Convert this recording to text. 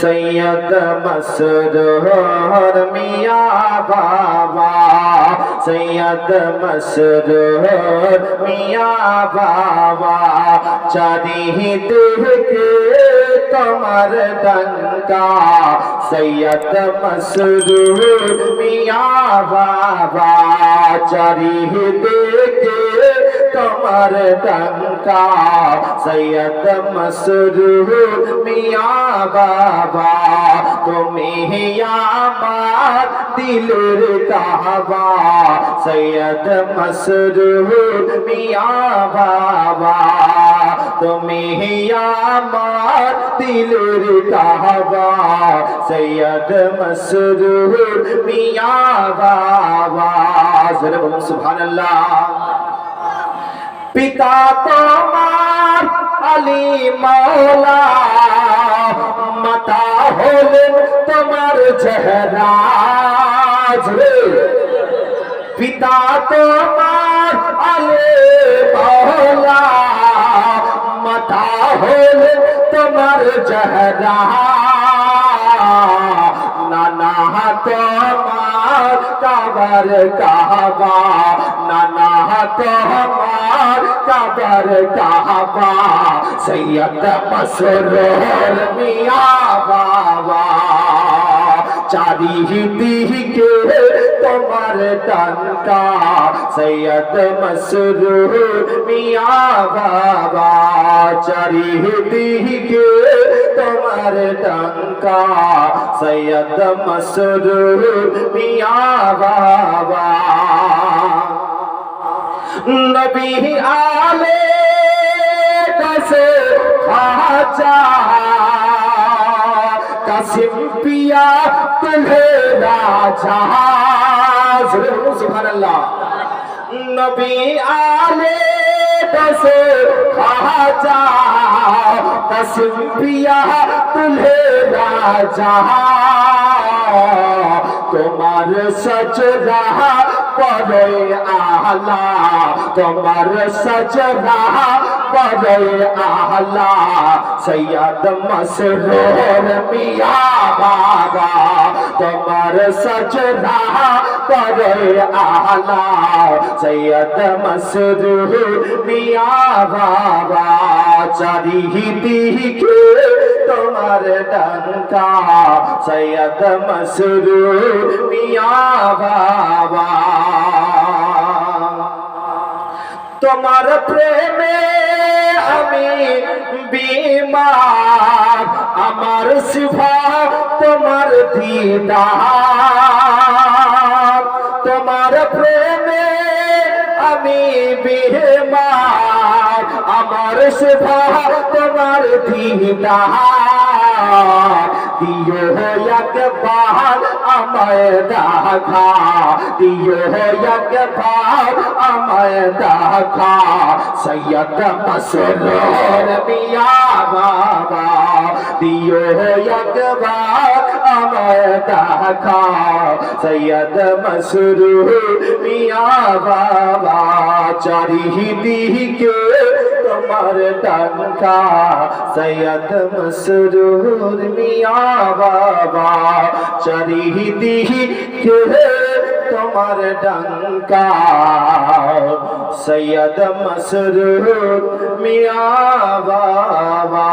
সৈয়দ মসরুর মিয়া বাবা। সৈয়দ মসরুর মিয়া বাবা। চারিদিকে তোমার ডঙ্কা সৈয়দ মসরুর মিয়া বাবা। চারিদিকে তোমার ডঙ্কা সৈয়দ মসরুর মিয়া বাবা তুমি আমার দিলের কাবা সৈয়দ মসরুর মিয়া বাবা তুমি আমার দিলের কাবা সৈয়দ মসরুর মিয়া বাবা জোরে বলুন সুবহানাল্লাহ পিতা তোমার আলী মাওলা, মাতা হলেন তোমার জহরাজ পিতা তোমার আলী মাওলা, মাতা হলেন তোমার জহরাজ। নানা তোমার কাবার কাবা, নানা তোমার কাবার কাবা সৈয়দ মসরুর মিয়া বাবা চারিদিকে তোমার টঙ্কা সৈয়দ মসরুর মিয়া বাবা চারিদিকে তোমার টঙ্কা সৈয়দ نبی آلے کسے آجا قسم پیا تمہیں راجا سبحان اللہ۔ نبی آلے کسے آجا قسم پیا تمہیں راجا تمہارے سچ رہا پڑے آلہ۔ আহলা তোমার সজরা পরে আহলা সৈয়দ মসরুর মিয়া বাবা। তোমার সজরা পরে আহলা সৈয়দ মসরুর মিয়া বাবা। চারিদিকে তোমার ডঙ্কা সৈয়দ মসরুর মিয়া বাবা। তোমার প্রেমে আমি বিমার, আমার শিভা তোমার দিদার। তোমার প্রেমে আমি বিমার, আমার শিভা তোমার দিদার। দিও একবার আমায় দেখা। দিও একবার আমায় দেখা। সৈয়দ মসরুর মিয়া বাবা। দিও একবার আমায় দেখা। সৈয়দ মসরুর মিয়া বাবা। চারিদিকে তোমার টঙ্কা সৈয়দ মসরুর মিয়া বাবা। চারিদিকে তোমার ডঙ্কা সৈয়দ মসরুর মিয়া বাবা।